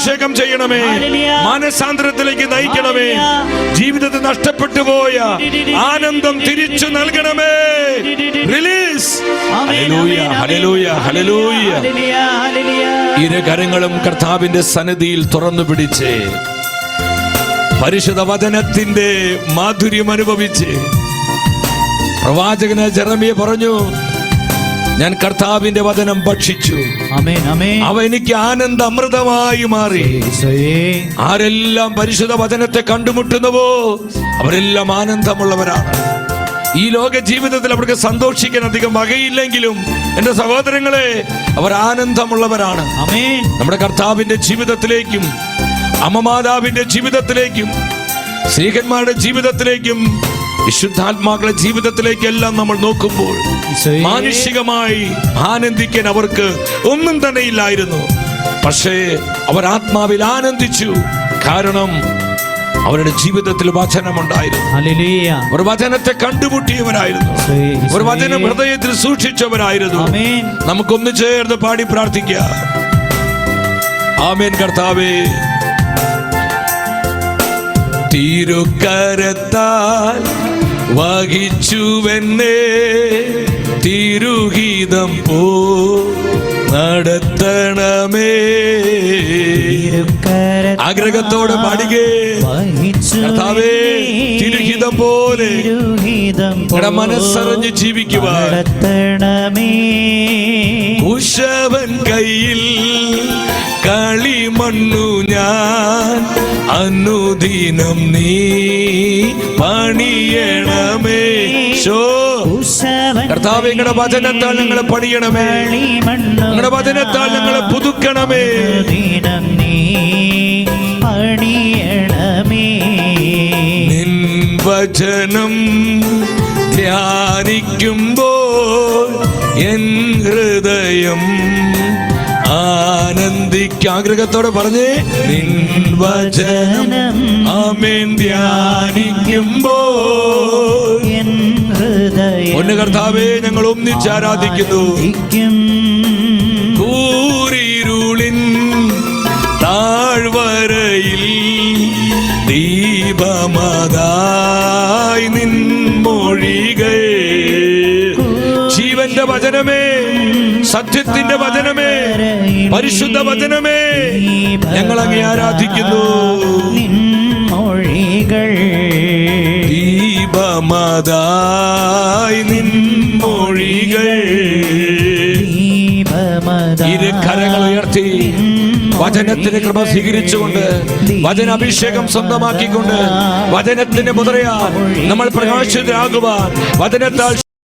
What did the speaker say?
അഭിഷേകം ചെയ്യണമേ. മനസാന്ദ്രത്തിലേക്ക് മാനസാന്തരത്തിലേക്ക് നയിക്കണമേ. ജീവിതത്തിൽ നഷ്ടപ്പെട്ടു പോയ ആനന്ദം തിരിച്ചു നൽകണമേ. റിലീസ് ഇരു കരങ്ങളും കർത്താവിന്റെ സന്നിധിയിൽ തുറന്നു പിടിച്ച് പരിശുദ്ധ വചനത്തിന്റെ മാധുര്യം അനുഭവിച്ച് പ്രവാചകന് ജെറമിയ പറഞ്ഞു ഞാൻ കർത്താവിന്റെ വചനം ഭക്ഷിച്ചു. അവ എനിക്ക് ആനന്ദ അമൃതമായി മാറി ആരെല്ലാം പരിശുദ്ധ വചനത്തെ കണ്ടുമുട്ടുന്നുവോ അവരെല്ലാം ആനന്ദമുള്ളവരാണ്. ഈ ലോക ജീവിതത്തിൽ അവർക്ക് സന്തോഷിക്കാൻ അധികം വകയില്ലെങ്കിലും എന്റെ സഹോദരങ്ങളെ അവർ ആനന്ദമുള്ളവരാണ്. നമ്മുടെ കർത്താവിന്റെ ജീവിതത്തിലേക്കും അമ്മമാതാവിന്റെ ജീവിതത്തിലേക്കും സ്ത്രീകന്മാരുടെ ജീവിതത്തിലേക്കും വിശുദ്ധാത്മാക്കളുടെ ജീവിതത്തിലേക്കെല്ലാം നമ്മൾ നോക്കുമ്പോൾ മാനുഷികമായി ആനന്ദിക്കാൻ അവർക്ക് ഒന്നും തന്നെ ഇല്ലായിരുന്നു. പക്ഷേ അവർ ആത്മാവിൽ ആനന്ദിച്ചു. കാരണം അവരുടെ ജീവിതത്തിൽ വചനമുണ്ടായിരുന്നു അവർ വചനത്തെ കണ്ടുമുട്ടിയവരായിരുന്നു. ഒരു വചനം ഹൃദയത്തിൽ സൂക്ഷിച്ചവരായിരുന്നു. നമുക്കൊന്ന് ചേർന്ന് പാടി പ്രാർത്ഥിക്കാം. ആമേൻ കർത്താവേ. തിരുക്കരത്താൽ വഹിച്ചുവെന്നെ തിരുഹിതം പോ നടത്തണമേ. ആഗ്രഹത്തോടെ പാടുകേ. കർത്താവേ, തിരുഹിതം പോലെ മനസ്സറിഞ്ഞ് ജീവിക്കുക കുശവൻ കയ്യിൽ കളിമണ്ണു ഞാൻ. അനുദിനം നീ പണിയണമേ. കർത്താവ് നിങ്ങളുടെ വചനത്താൽ ഞങ്ങളെ പണിയണമേ. നിങ്ങളുടെ വചനത്താൽ ഞങ്ങളെ പുതുക്കണമേ. പണിയണമേ. നിൻ വചനം ധ്യാനിക്കുമ്പോൾ എൻ ഹൃദയം ആനന്ദിക്ക ആഗ്രഹത്തോടെ പറഞ്ഞേ നിൻ വചനം ആമേൻ ധ്യാനിക്കുമ്പോൾ ഒന്ന് കർത്താവേ ഞങ്ങൾ ഒന്നിച്ച് ആരാധിക്കുന്നു ആരാധിക്കും. കൂരിരുളിൻ താഴ്വരയിൽ ദീപമതായി നിൻ മൊഴികൾ ജീവന്റെ വചനമേ സത്യത്തിന്റെ വചനമേ പരിശുദ്ധ വചനമേ. ഞങ്ങൾ അങ്ങേ ആരാധിക്കുന്നു. മൊഴികൾ ദീപമതായി നിൻ മൊഴികൾ ഇരുക്കരങ്ങൾ ഇരു കരങ്ങൾ ഉയർത്തി വചനത്തിന് കൃപ സ്വീകരിച്ചുകൊണ്ട് വചനാഭിഷേകം സ്വന്തമാക്കിക്കൊണ്ട് വചനത്തിന്റെ മുദ്രയാൽ നമ്മൾ പ്രകാശിതരാകുവാൻ വചനത്താൽ